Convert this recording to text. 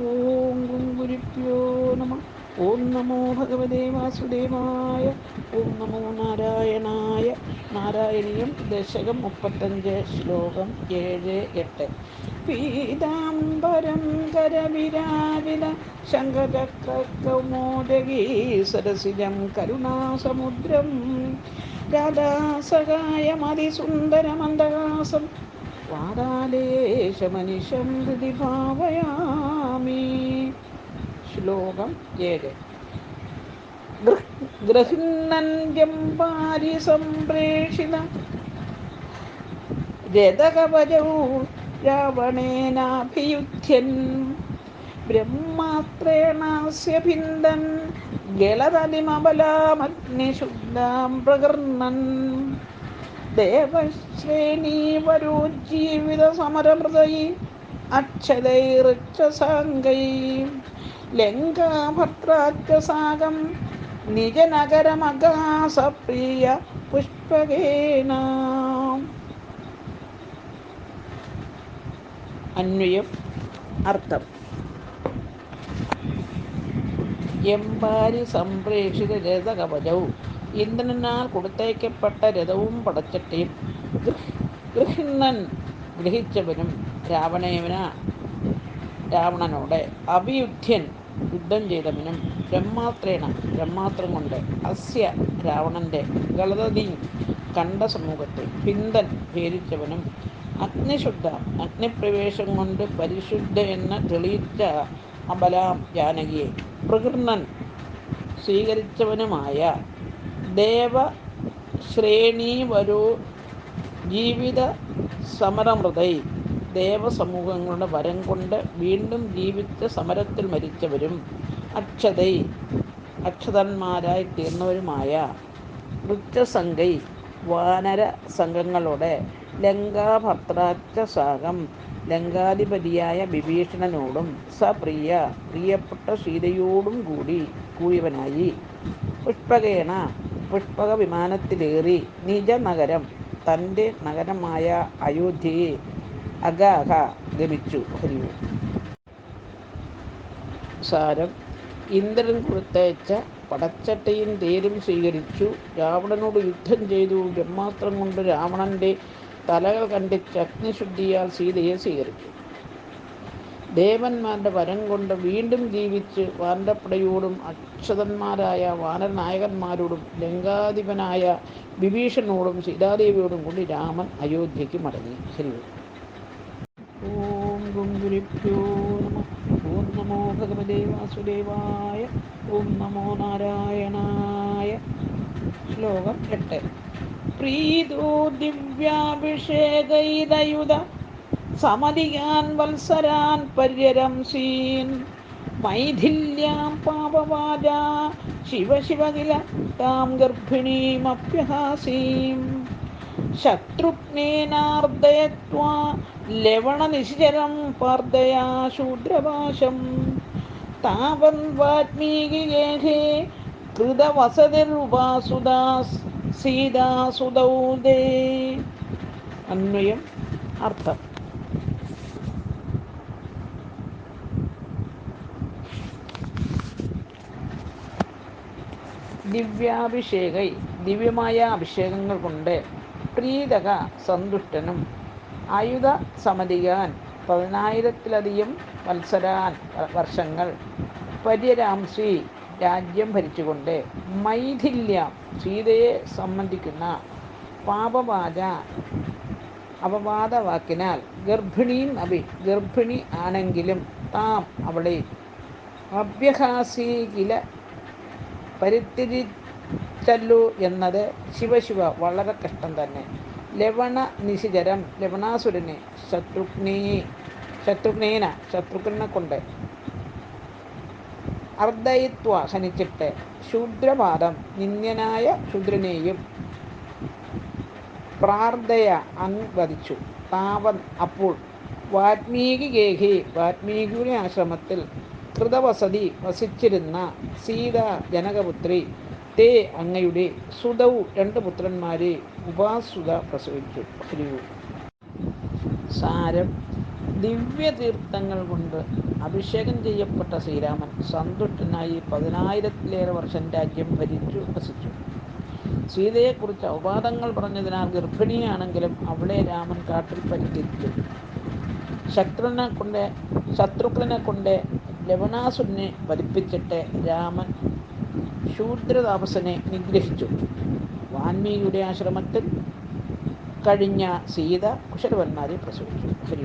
ഓം ഗുരുഭ്യോ നമ. ഓം നമോ ഭഗവതേ വാസുദേവായ. ഓം നമോ നാരായണായ. നാരായണീയം ദശകം മുപ്പത്തഞ്ച് ശ്ലോകം ഏഴ് എട്ട്. പീതാംബരം കരവിരാവില. ശങ്കചക്രകൗമോദഗീ സരസിജം കരുണാസമുദ്രം. രാധാസഹായമതിസുന്ദരമന്ദഹാസം വാരാലേശമനിശം ഹൃദി ഭാവയാമി. ശ്ലോകം ഏഴ്. ഗൃഹ്ണന്യം പാരി സംപ്രേഷിത. രഥകവചൗ രാവണേനാഭിയുധ്യൻ. ബ്രഹ്മാത്രേണാസ്യ ഭിന്ദൻ. ഗളതലിമബലാമഗ്നിശുദ്ധാം പ്രകർണൻ. ദേവശ്രേണീവരോജ്ജീവിത സമരമൃതൈ അക്ഷതൈർച്ചസാംഗൈ ലങ്കാഭർത്താറ്റസാകം നിജനഗരമഗാസപ്രിയ പുഷ്പകേന. അന്വയം അർത്ഥം. എമ്പാരി സംപ്രേക്ഷിത രഥകവചവും ഇന്ദ്രനാൽ കൊടുത്തയക്കപ്പെട്ട രഥവും പടച്ചട്ടയും ഗൃഹിണ്ണൻ ഗ്രഹിച്ചവനും രാവണേവന. രാവണനോട് അഭിയുദ്ധ്യൻ യുദ്ധം ചെയ്തവനും ബ്രഹ്മാത്രേണ ബ്രഹ്മാത്രം കൊണ്ട് അസ്യ രാവണന്റെ ഗളതീ കണ്ട സമൂഹത്തെ പിന്തൻ ഭേദിച്ചവനും അഗ്നിശുദ്ധ അഗ്നിപ്രവേശം കൊണ്ട് പരിശുദ്ധ എന്ന് തെളിയിച്ച അബലാം ജാനകിയെ പ്രകൃണൻ സ്വീകരിച്ചവനുമായ ദേവ ശ്രേണീവരോ ജീവിത സമരമൃതൈ. ദേവസമൂഹങ്ങളുടെ വരം കൊണ്ട് വീണ്ടും ജീവിച്ച സമരത്തിൽ മരിച്ചവരും അക്ഷതൈ. അക്ഷതന്മാരായി തീർന്നവരുമായ വൃക്ഷസംഘൈ വാനര സംഘങ്ങളുടെ ലങ്കാഭർത്താച്ച സാഗം ലങ്കാധിപതിയായ വിഭീഷണനോടും സപ്രിയ പ്രിയപ്പെട്ട സീതയോടും കൂടി കൂടിയവനായി പുഷ്പകേണ പുഷ്പക വിമാനത്തിലേറി നിജനഗരം തന്റെ നഗരമായ അയോധ്യയെ അഗാഹ ഗമിച്ചു. ഹരിയോ സാരം. ഇന്ദ്രൻ കൊടുത്തയച്ച പടച്ചട്ടയും തേരും സ്വീകരിച്ചു. രാവണനോട് യുദ്ധം ചെയ്തു. ബ്രഹ്മാസ്ത്രം കൊണ്ട് രാവണന്റെ തലകൾ കണ്ടിച്ച് അഗ്നിശുദ്ധിയാൽ സീതയെ സ്വീകരിച്ചു. ദേവന്മാരുടെ വരം കൊണ്ട് വീണ്ടും ജീവിച്ച് വാനരപ്പടയോടും അക്ഷതന്മാരായ വാനരനായകന്മാരോടും ലങ്കാധിപനായ വിഭീഷണോടും സീതാദേവിയോടും കൂടി രാമൻ അയോധ്യയ്ക്ക് മടങ്ങി. ശരി ഓം. ഗുരുഭ്യോ ഓം നമോ ഭഗവതേ വാസുദേവായ. ഓം നമോ നാരായണായ. ശ്ലോകം എട്ട്. പ്രീതോ ദിവ്യാഭിഷേകൈതയുധ. സമതികാൻ വത്സരാൻ പര്യരംസീൻ മൈഥില്യാം പാപവാച ശിവ ശിവ കില താം ഗർഭിണീമപ്യഹാസീം ശത്രുഘ്നേനാർദ്ദയത്വാ പാർദ്ദയാ ശൂദ്രഭാഷം താവൻ വാത്മീകിഗേഹേ കൃതവസതിർവാസുദാസ് സീതാസുദൗദേ അന്വയം അർത്ഥം. ദിവ്യാഭിഷേകൈ ദിവ്യമായ അഭിഷേകങ്ങൾ കൊണ്ട് പ്രീതക സന്തുഷ്ടനും. ആയുധ സമതികാൻ പതിനായിരത്തിലധികം മത്സരാൻ വർഷങ്ങൾ. പര്യരാംസി രാജ്യം ഭരിച്ചുകൊണ്ട് മൈഥില്യം സീതയെ സംബന്ധിക്കുന്ന പാപവാച അപവാദവാക്കിനാൽ ഗർഭിണിയും അഭി ഗർഭിണി ആണെങ്കിലും താം അവളെ അഭ്യഹാസികില പരിത്യജിച്ചല്ലോ എന്നത് ശിവശിവ വളരെ കഷ്ടം തന്നെ. ലവണ നിശിചരം ലവണാസുരനെ ശത്രുഘ്നീ ശത്രുഘ്നേന ശത്രുഘ്നെ കൊണ്ട് അർദ്ധയിത്വ ഹനിച്ചിട്ട് ശൂദ്രപാദം നിന്ദ്യനായ ശൂദ്രനെയും പ്രാർത്ഥയ അനുവദിച്ചു താവൻ അപ്പോൾ വാത്മീകി ഗേഹി വാത്മീകിയുടെ ആശ്രമത്തിൽ കൃതവസതി വസിച്ചിരുന്ന സീത ജനകപുത്രി തേ അങ്ങയുടെ സുതൗ രണ്ട് പുത്രന്മാരെ ഉപാസുത പ്രസവിച്ചു. ഹരിയു സാരം. ദിവ്യതീർത്ഥങ്ങൾ കൊണ്ട് അഭിഷേകം ചെയ്യപ്പെട്ട ശ്രീരാമൻ സന്തുഷ്ടനായി പതിനായിരത്തിലേറെ വർഷം രാജ്യം ഭരിച്ചു വസിച്ചു. സീതയെക്കുറിച്ച് അപവാദങ്ങൾ പറഞ്ഞതിനാൽ ഗർഭിണിയാണെങ്കിലും അവളെ രാമൻ കാട്ടിൽ പരിചരിച്ചു. ശത്രുനെ കൊണ്ട് ശത്രുഘ്നെ കൊണ്ട് ലവണാസുരനെ വധിപ്പിച്ചിട്ട് രാമൻ ശൂദ്രതാപസനെ നിഗ്രഹിച്ചു. വാൽമീകിയുടെ ആശ്രമത്തിൽ കഴിഞ്ഞ സീത കുശലവന്മാരെ പ്രസവിച്ചു. ഹരി